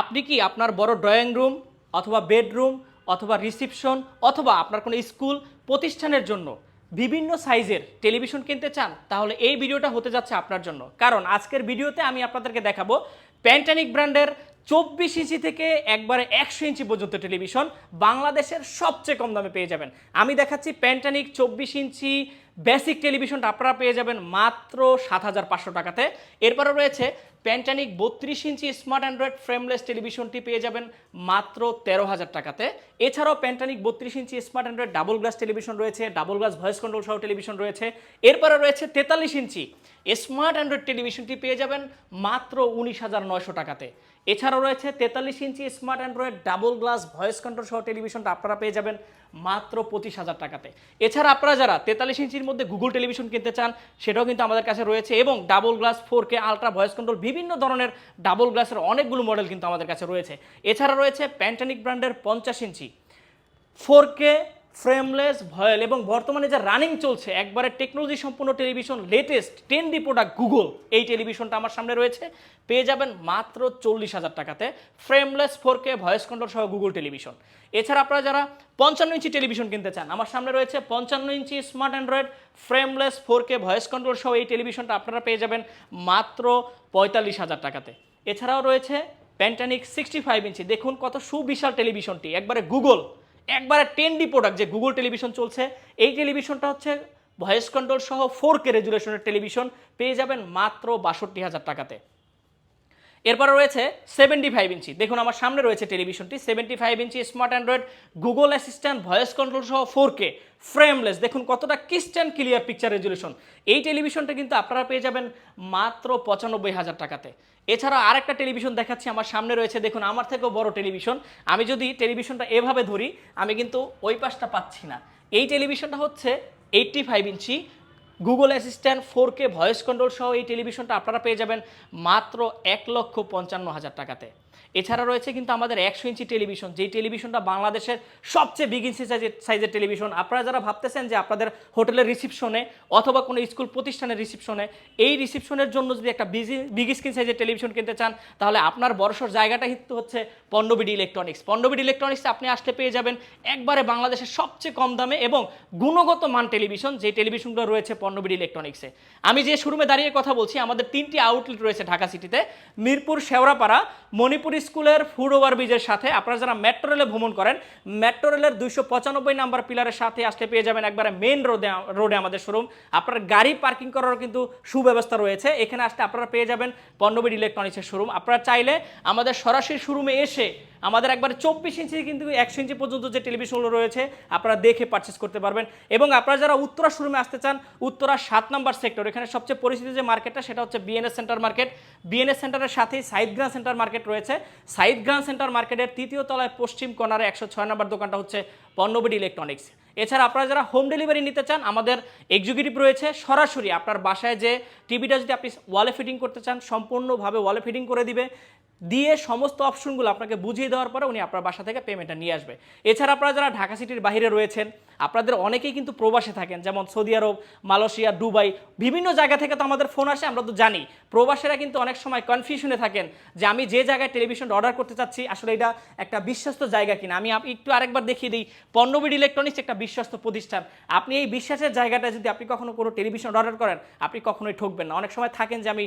আপনি কি আপনার বড় ড্রয়িং রুম অথবা বেডরুম অথবা রিসিপশন অথবা আপনার কোনো স্কুল, প্রতিষ্ঠানের জন্য বিভিন্ন সাইজের টেলিভিশন কিনতে চান, তাহলে এই ভিডিওটা হতে যাচ্ছে আপনার জন্য। কারণ আজকের ভিডিওতে আমি আপনাদেরকে দেখাবো প্যান্টানিক ব্র্যান্ডের চব্বিশ ইঞ্চি থেকে একবারে একশো ইঞ্চি পর্যন্ত টেলিভিশন বাংলাদেশের সবচেয়ে কম দামে পেয়ে যাবেন। আমি দেখাচ্ছি প্যান্টানিক চব্বিশ ইঞ্চি বেসিক টেলিভিশনটা আপনারা পেয়ে যাবেন মাত্র সাত হাজার পাঁচশো টাকাতে। এরপরে রয়েছে প্যান্টানিক বত্রিশ ইঞ্চি স্মার্ট অ্যান্ড্রয়েড ফ্রেমলেস টেলিভিশনটি পেয়ে যাবেন মাত্র তেরো হাজার টাকাতে। এছাড়াও প্যান্টানিক বত্রিশ inch smart android double glass television রয়েছে, ডাবল গ্লাস ভয়েস কন্ট্রোল সহ টেলিভিশন রয়েছে। এরপরে রয়েছে তেতাল্লিশ ইঞ্চি স্মার্ট অ্যান্ড্রয়েড টেলিভিশনটি পেয়ে যাবেন মাত্র উনিশ হাজার নয়শো টাকাতে। এছাড়াও রয়েছে তেতাল্লিশ inch smart android double glass voice control সহ টেলিভিশনটা আপনারা পেয়ে যাবেন মাত্র পঁচিশ হাজার টাকাতে। এছাড়া আপনারা যারা তেতাল্লিশ ইঞ্চির মধ্যে গুগল টেলিভিশন কিনতে চান, সেটাও কিন্তু আমাদের কাছে রয়েছে এবং double glass four K ultra voice control বিভিন্ন ধরনের ডাবল গ্লাসের অনেকগুলো মডেল কিন্তু আমাদের কাছে রয়েছে। এছাড়া রয়েছে প্যান্টানিক ব্র্যান্ডের পঞ্চাশ ইঞ্চি। ফোর কে ফ্রেমলেস ভয়েল এবং বর্তমানে যা রানিং চলছে, একবারে টেকনোলজি সম্পূর্ণ television latest ten D product Google এই টেলিভিশনটা আমার সামনে রয়েছে। পেয়ে যাবেন মাত্র চল্লিশ হাজার টাকাতে frameless four K voice control সহ গুগল টেলিভিশন এছাড়া আপনারা যারা পঞ্চান্ন ইঞ্চি টেলিভিশন কিনতে চান, আমার সামনে রয়েছে পঞ্চান্ন ইঞ্চি smart android frameless four K voice control সহ এই টেলিভিশনটা আপনারা পেয়ে যাবেন মাত্র পঁয়তাল্লিশ হাজার টাকাতে। এছাড়াও রয়েছে প্যান্টানিক সিক্সটি ফাইভ ইঞ্চি। দেখুন কত সুবিশাল টেলিভিশনটি একবারে গুগল একবারে টেন ডি প্রোডাক্ট যে গুগল টেলিভিশন চলছে, এই টেলিভিশনটা হচ্ছে ভয়েস কন্ট্রোল সহ ফোর কে রেজুলেশনের টেলিভিশন পেয়ে যাবেন মাত্র বাষট্টি হাজার টাকাতে। এরপরে রয়েছে সেভেন্টি ফাইভ ইঞ্চি। দেখুন আমার সামনে রয়েছে টেলিভিশনটি। সেভেন্টি ফাইভ ইঞ্চি smart android Google assistant voice control সহ ফোর কে ফ্রেমলেস দেখুন কতটা ক্রিস্টান ক্লিয়ার পিকচার রেজুলেশন এই টেলিভিশনটা কিন্তু আপনারা পেয়ে যাবেন মাত্র পঁচানব্বই হাজার টাকাতে। এছাড়া আরেকটা টেলিভিশন দেখাচ্ছি, আমার সামনে রয়েছে। দেখুন, আমার থেকেও বড় টেলিভিশন। আমি যদি টেলিভিশনটা এভাবে ধরি, আমি কিন্তু ওই পাশটা পাচ্ছি না। এই টেলিভিশনটা হচ্ছে এইটটি ফাইভ ইঞ্চি Google assistant four K voice control সহ এই টেলিভিশনটা আপনারা পেয়ে যাবেন মাত্র এক লক্ষ পঞ্চান্ন হাজার টাকাতে। এছাড়া রয়েছে কিন্তু আমাদের একশো ইঞ্চি টেলিভিশন, যেই টেলিভিশনটা বাংলাদেশের সবচেয়ে বিগ ইঞ্চি সাইজের সাইজের টেলিভিশন। আপনারা যারা ভাবতেছেন যে আপনাদের হোটেলের রিসিপশনে অথবা কোনো স্কুল প্রতিষ্ঠানের রিসিপশনে এই রিসিপশনের জন্য যদি একটা বিজি বিগ স্ক্রিন সাইজের টেলিভিশন কিনতে চান, তাহলে আপনার বড়সড় জায়গাটা কিন্তু হচ্ছে পণ্যবিডি ইলেকট্রনিক্স পণ্যবিডি ইলেকট্রনিক্স আপনি আসলে পেয়ে যাবেন একবারে বাংলাদেশের সবচেয়ে কম দামে এবং গুণগত মান টেলিভিশন যে টেলিভিশনগুলো রয়েছে পণ্যবিডি ইলেকট্রনিক্সে আমি যে শোরুমে দাঁড়িয়ে কথা বলছি, আমাদের তিনটি আউটলেট রয়েছে ঢাকা সিটিতে মিরপুর, শেওড়াপাড়া, মণিপুর স্কুলের ফুড ওভার ব্রিজের সাথে আপনারা যারা মেট্রো রেলে ভ্রমণ করেন মেট্রো রেলের দুইশো পঁচানব্বই নাম্বার পিলারের সাথে আসলে পেয়ে যাবেন একবারে মেন রোডে রোডে আমাদের শোরুম আপনার গাড়ি পার্কিং করারও কিন্তু সুব্যবস্থা রয়েছে। এখানে আসলে আপনারা পেয়ে যাবেন পণ্যবিড ইলেকট্রনিক্সের শোরুম আপনারা চাইলে আমাদের সরাসরি শোরুমে এসে আমাদের একবার চব্বিশ ইঞ্চি কিন্তু একশো ইঞ্চি পর্যন্ত যে টেলিভিশনগুলো রয়েছে, আপনারা দেখে পারচেস করতে পারবেন। এবং আপনারা যারা উত্তরা শোরুমে আসতে চান, উত্তরা সাত নম্বর সেক্টর এখানে সবচেয়ে পরিচিত যে মার্কেটটা সেটা হচ্ছে বিএনএস সেন্টার মার্কেট বিএনএস সেন্টারের সাথেই সাইদগ্রাম সেন্টার মার্কেট রয়েছে। সাইদগ্রাম সেন্টার মার্কেটের তৃতীয় তলায় পশ্চিম কর্নারে একশো ছয় নম্বর দোকানটা হচ্ছে পণ্যবিড ইলেকট্রনিক্স এছাড়া আপনারা যারা হোম ডেলিভারি নিতে চান, আমাদের এক্সিকিউটিভ রয়েছে সরাসরি। আপনার বাসায় যে টিভিটা যদি আপনি ওয়ালে ফিটিং করতে চান, সম্পূর্ণভাবে ওয়ালে ফিটিং করে দিবে। দিয়ে সমস্ত অপশনগুলো আপনাকে বুঝিয়ে দেওয়ার পরে উনি আপনার বাসা থেকে পেমেন্টটা নিয়ে আসবে। এছাড়া আপনারা যারা ঢাকা সিটির বাইরে রয়েছেন, আপনাদের অনেকেই কিন্তু প্রবাসে থাকেন, যেমন সৌদি আরব, মালয়েশিয়া, দুবাই, বিভিন্ন জায়গা থেকে তো আমাদের ফোন আসে, আমরা তো জানি। প্রবাসীরা কিন্তু অনেক সময় কনফিউশনে থাকেন যে আমি যে জায়গায় টেলিভিশন অর্ডার করতে চাচ্ছি, আসলে এটা একটা বিশ্বস্ত জায়গা কিনা? আমি একটু আরেকবার দেখিয়ে দিই পণ্যবিড ইলেকট্রনিক্স একটা বিশ্বস্ত প্রতিষ্ঠান। আপনি এই বিশ্বাসের জায়গাটা যদি আপনি কখনো কোনো টেলিভিশন অর্ডার করেন, আপনি কখনোই ঠকবেন না। অনেক সময় থাকেন যে আমি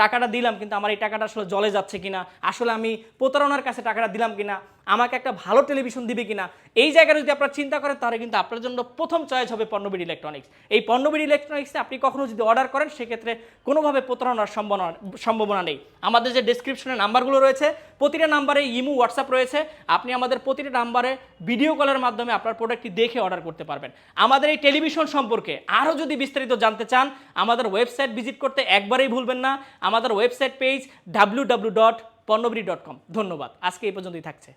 টাকাটা দিলাম, কিন্তু আমার এই টাকাটা আসলে জলে যাচ্ছে কিনা? আসলে আমি প্রতারণার কাছে টাকাটা দিলাম কিনা? আমাকে একটা ভালো টেলিভিশন দিবে কিনা? এই জায়গায় যদি আপনারা চিন্তা করেন, তাহলে কিন্তু আপনার জন্য প্রথম চয়েস হবে পণ্যবিড ইলেকট্রনিক্স এই পণ্যবিড ইলেকট্রনিক্সে আপনি কখনো যদি অর্ডার করেন, সেক্ষেত্রে কোনোভাবে প্রতারণার সম্ভাবনা সম্ভাবনা নেই। আমাদের যে ডিসক্রিপশনে নাম্বারগুলো রয়েছে, প্রতিটা নাম্বারে ইমু হোয়াটসঅ্যাপ রয়েছে। আপনি আমাদের প্রতিটা নাম্বারে ভিডিও কলের মাধ্যমে আপনার প্রোডাক্টটি দেখে অর্ডার করতে পারবেন। আমাদের এই টেলিভিশন সম্পর্কে আরও যদি বিস্তারিত জানতে চান, আমাদের ওয়েবসাইট ভিজিট করতে একবারেই ভুলবেন না। আমাদের ওয়েবসাইট পেজ ডাব্লিউ ডট পণ্যবিডি ডট কম ধন্যবাদ। আজকে এই পর্যন্তই থাকছে।